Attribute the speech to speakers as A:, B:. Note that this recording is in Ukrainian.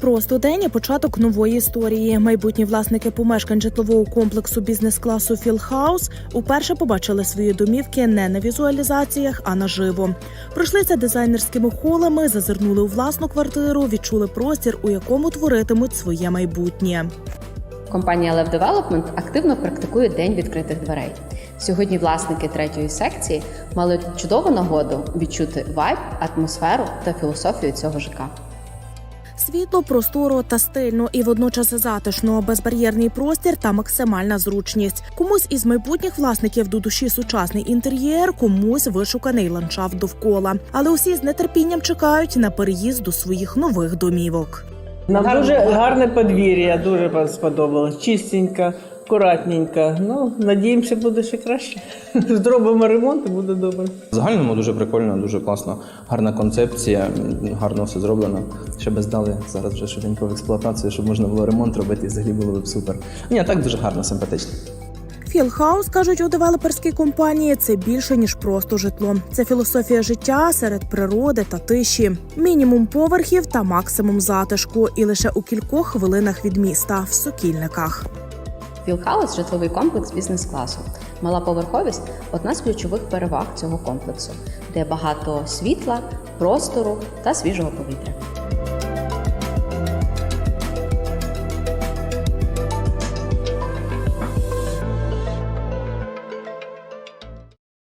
A: просто день, а початок нової історії. Майбутні власники помешкань житлового комплексу бізнес-класу Філхаус уперше побачили свої домівки не на візуалізаціях, а наживо. Пройшлися дизайнерськими холами, зазирнули у власну квартиру, відчули простір, у якому творитимуть своє майбутнє.
B: Компанія Lev Development активно практикує день відкритих дверей. Сьогодні власники третьої секції мали чудову нагоду відчути вайб, атмосферу та філософію цього ЖК.
A: Світло, просторо та стильно, і водночас затишно, безбар'єрний простір та максимальна зручність. Комусь із майбутніх власників до душі сучасний інтер'єр, комусь вишуканий ландшафт довкола. Але усі з нетерпінням чекають на переїзд до своїх нових домівок.
C: Нам дуже гарне подвір'я, дуже сподобалось. Чистенько, акуратненько. Ну, надіємося, буде ще краще. Зробимо ремонт і буде добре.
D: В загальному дуже прикольно, дуже класно. Гарна концепція, гарно все зроблено. Ще би здали зараз вже швиденько в експлуатацію, щоб можна було ремонт робити і взагалі було б супер. Ні, так дуже гарно, симпатично.
A: Філхаус кажуть у девелоперській компанії. Це більше ніж просто житло. Це філософія життя серед природи та тиші, мінімум поверхів та максимум затишку, і лише у кількох хвилинах від міста в сокільниках.
B: Філхаус житловий комплекс бізнес-класу. Мала поверховість одна з ключових переваг цього комплексу, де багато світла, простору та свіжого повітря.